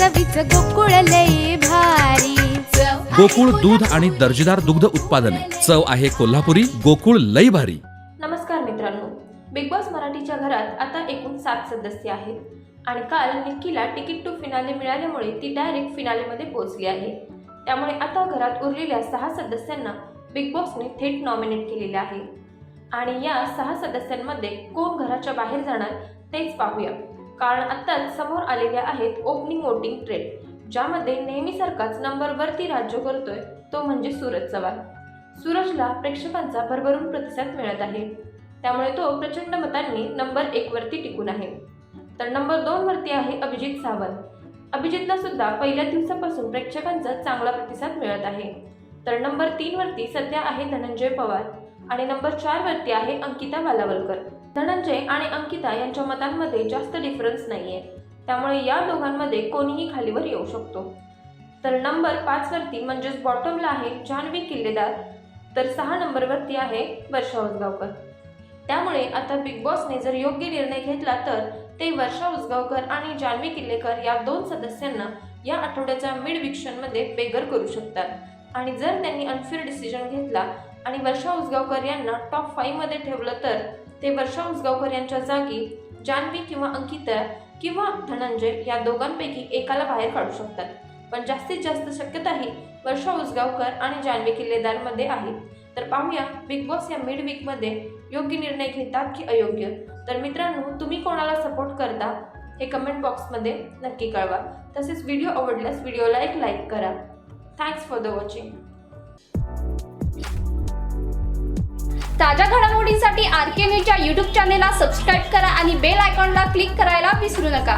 चवीच गोकुळ लई भारी. गोकुळ दूध आणि दर्जेदार दुग्ध उत्पादने. चव आहे कोल्हापुरी गोकुळ लई भारी. नमस्कार मित्रांनो. बिग बॉस मराठीच्या घरात आता एकूण सात सदस्य आहेत. आणि काल निक्कीला तिकीट टू फिनाले मिळाल्यामुळे ती डायरेक्ट फिनालेमध्ये पोहोचली आहे. त्यामुळे आता घरात उरलेल्या सहा सदस्यांना बिग बॉसने थेट नॉमिनेट केलेले आहे. आणि या सहा सदस्यांमध्ये कोण घराच्या बाहेर जाणार तेच पाहूया. कारण आत्ताच समोर आलेल्या आहेत ओपनिंग वोटिंग ट्रेड ज्यामध्ये नेहमीसारखाच नंबरवरती राज्य करतोय तो म्हणजे सूरज चव्हाण. सूरजला प्रेक्षकांचा भरभरून प्रतिसाद मिळत आहे. त्यामुळे तो प्रचंड मतांनी नंबर एकवरती टिकून आहे. तर नंबर दोनवरती आहे अभिजित सावंत. अभिजितला सुद्धा पहिल्या दिवसापासून प्रेक्षकांचा चांगला प्रतिसाद मिळत आहे. तर नंबर तीनवरती सध्या आहे धनंजय पवार. आणि नंबर चार वरती आहे अंकिता बालावलकर. धनंजय आणि अंकिता यांच्या मतांमध्ये जास्त डिफरन्स नाहीये. त्यामुळे या दोघांमध्ये कोणीही खालीवर येऊ शकतो. तर नंबर पाचवरती म्हणजेच बॉटमला आहे जान्हवी किल्लेदार. तर सहा नंबरवरती आहे वर्षा उसगावकर. त्यामुळे आता बिग बॉसने जर योग्य निर्णय घेतला तर ते वर्षा उसगावकर आणि जान्हवी किल्लेकर या दोन सदस्यांना या आठवड्याच्या मिड विक्शनमध्ये बेगर करू शकतात. आणि जर त्यांनी अनफेअर डिसिजन घेतला आणि वर्षा उसगावकर यांना टॉप फाईव्हमध्ये ठेवलं तर ते वर्षा उसगावकर यांच्या जागी जान्हवी किंवा अंकिता किंवा धनंजय या दोघांपैकी एकाला बाहेर काढू शकतात. पण जास्तीत जास्त शक्यता ही वर्षा उसगावकर आणि जान्हवी किल्लेदारमध्ये आहे. तर पाहूया बिग बॉस या मिड वीकमध्ये योग्य निर्णय घेतात की अयोग्य. तर मित्रांनो तुम्ही कोणाला सपोर्ट करता हे कमेंट बॉक्समध्ये नक्की कळवा. तसेच व्हिडिओ आवडल्यास व्हिडिओला एक लाईक करा. थँक्स फॉर द वॉचिंग ताज्या घडामोडींसाठी आर के न्यूजच्या यूट्यूब चॅनेलला सबस्क्राईब करा आणि बेल आयकॉनला क्लिक करायला विसरू नका.